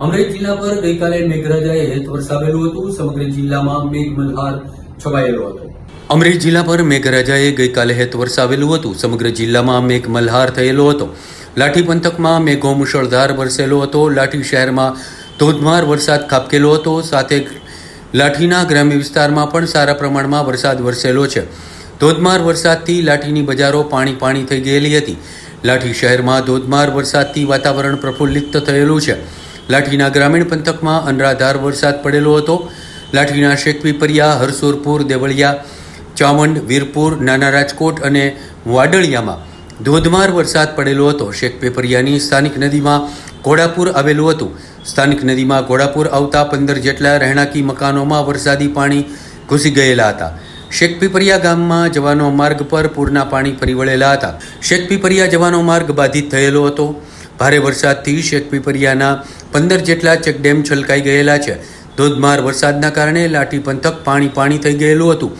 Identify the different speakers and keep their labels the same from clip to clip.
Speaker 1: અમરેલી જિલ્લા પર ગઈકાલે મેઘરાજાએ હેત વરસાવેલું હતું. સમગ્ર જિલ્લામાં મેઘમલ્હાર છવાયેલો હતો. અમરેલી જિલ્લા પર મેઘરાજાએ ગઈકાલે હેત વરસાવેલું હતું. સમગ્ર જિલ્લામાં મેઘમલ્હાર થયેલો હતો. લાઠી પંથકમાં મેઘો મુશળધાર વરસેલો હતો. લાઠી શહેરમાં ધોધમાર વરસાદ ખાબકેલો હતો. સાથે લાઠીના ગ્રામ્ય વિસ્તારમાં પણ સારા પ્રમાણમાં વરસાદ વરસેલો છે. ધોધમાર વરસાદથી લાઠીની બજારો પાણી પાણી થઈ ગયેલી હતી. લાઠી શહેરમાં ધોધમાર વરસાદથી વાતાવરણ પ્રફુલ્લિત થયેલું છે. લાઠીના ગ્રામીણ પંથકમાં અનરાધાર વરસાદ પડેલો હતો. લાઠીના શેખપીપરિયા હરસુરપુર, દેવળિયા, ચામંડ, વીરપુર, નાના રાજકોટ અને વાડળિયામાં ધોધમાર વરસાદ પડેલો હતો. શેખપીપરિયાની સ્થાનિક નદીમાં ઘોડાપુર આવેલું હતું. સ્થાનિક નદીમાં ઘોડાપુર આવતા પંદર જેટલા રહેણાંકી મકાનોમાં વરસાદી પાણી ઘૂસી ગયેલા હતા. શેખપીપરિયા ગામમાં જવાનો માર્ગ પર પૂરના પાણી ફરી વળેલા હતા. શેખપીપરિયા જવાનો માર્ગ બાધિત થયેલો હતો. ભારે વરસાદથી શેખપીપરિયાના પંદર જેટલા ચેકડેમ છલકાઈ ગયેલા છે. ધોધમાર વરસાદના કારણે લાઠી પંથક પાણી પાણી થઈ ગયેલું હતું.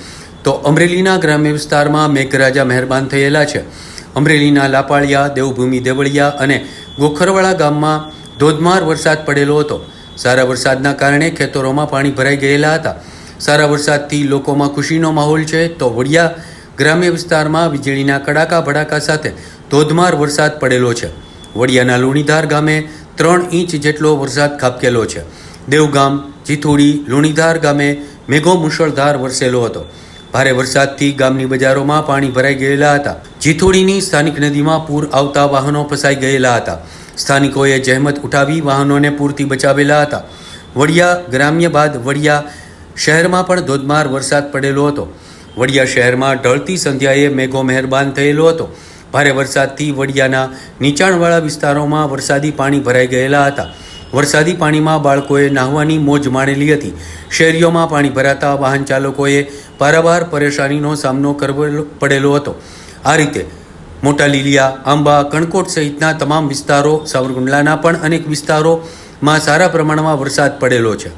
Speaker 1: તો અમરેલીના ગ્રામ્ય વિસ્તારમાં મેઘરાજા મહેરબાન થયેલા છે. અમરેલીના લાપાળિયા, દેવભૂમિ, દેવળિયા અને ગોખરવાળા ગામમાં ધોધમાર વરસાદ પડેલો હતો. સારા વરસાદના કારણે ખેતરોમાં પાણી ભરાઈ ગયેલા હતા. સારા વરસાદથી લોકોમાં ખુશીનો માહોલ છે. તો વડિયા ગ્રામ્ય વિસ્તારમાં વીજળીના કડાકા ભડાકા સાથે ધોધમાર વરસાદ પડેલો છે. વડિયાના લુણીધાર ગામે ત્રણ ઇંચ જેટલો વરસાદ ખાબકેલો છે. દેવગામ જીથોડી લુણીધાર ગામે મેઘો મુશળધાર વરસેલો હતો. ભારે વરસાદથી ગામની બજારોમાં પાણી ભરાઈ ગયેલા હતા. જીથોડીની સ્થાનિક નદીમાં પૂર આવતા વાહનો ફસાઈ ગયેલા હતા. સ્થાનિકોએ જહેમત ઉઠાવી વાહનોને પૂરથી બચાવેલા હતા. વડિયા ગ્રામ્ય બાદ વડિયા શહેરમાં પણ ધોધમાર વરસાદ પડેલો હતો. વડિયા શહેરમાં ઢળતી સંધ્યાએ મેઘો મહેરબાન થયેલો હતો. ભારે વરસાદથી વડિયાના નીચાણવાળા વિસ્તારોમાં વરસાદી પાણી ભરાઈ ગયેલા હતા. વરસાદી પાણીમાં બાળકોએ નાહવાની મોજ માણેલી હતી. શેરીઓમાં પાણી ભરાતા વાહન ચાલકોએ પારાવાર પરેશાનીનો સામનો કરવો પડેલો હતો. આ રીતે મોટા લીલિયા, આંબા, કણકોટ સહિતના તમામ વિસ્તારો, સાવરકુંડલાના પણ અનેક વિસ્તારોમાં સારા પ્રમાણમાં વરસાદ પડેલો છે.